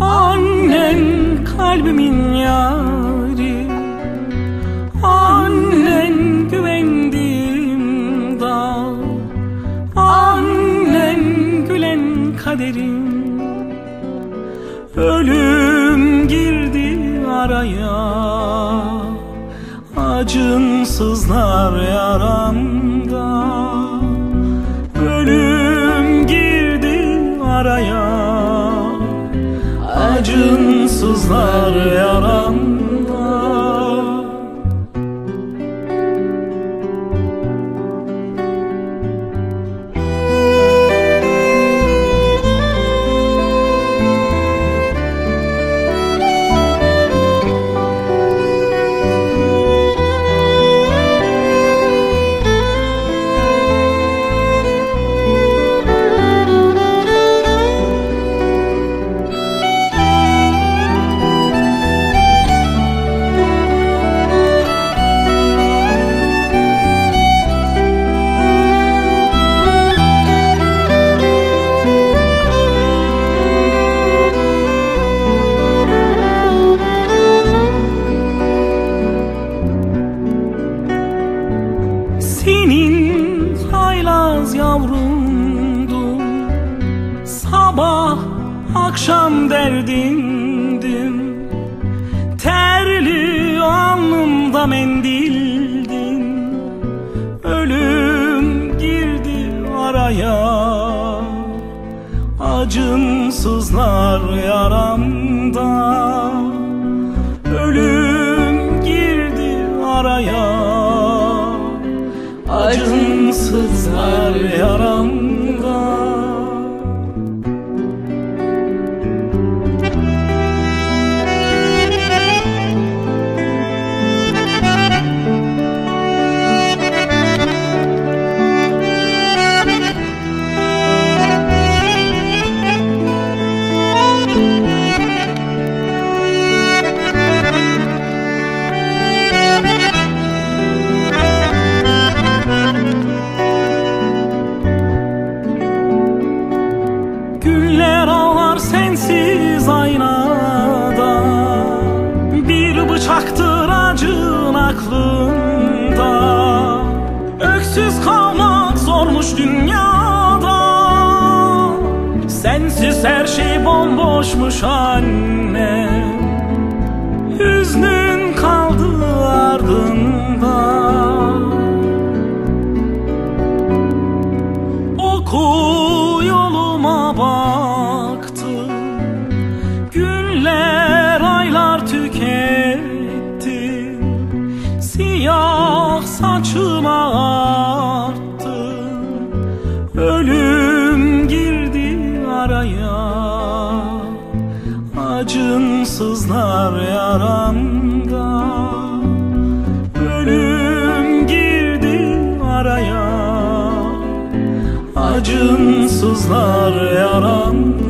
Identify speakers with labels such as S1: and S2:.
S1: Annen kalbimin yari Annen güvendiğim dağ Annen gülen kaderim. Ölüm girdi araya Acınsızlar yaramda Ölüm girdi araya Acınsızlar yaramda akşam derdindim. Terli alnımda mendildin. Ölüm girdi araya. Acımsızlar yaramda Ölüm girdi araya. Acımsızlar yaramda zormuş dünyada. Sensiz her şey bomboşmuş anne. Hüznün kaldı ardında. Oku yoluma baktı. Günler aylar tüketti. Siyah saçıma araya Acınsızlar yaramda Ölüm girdi araya. Acınsızlar yaramda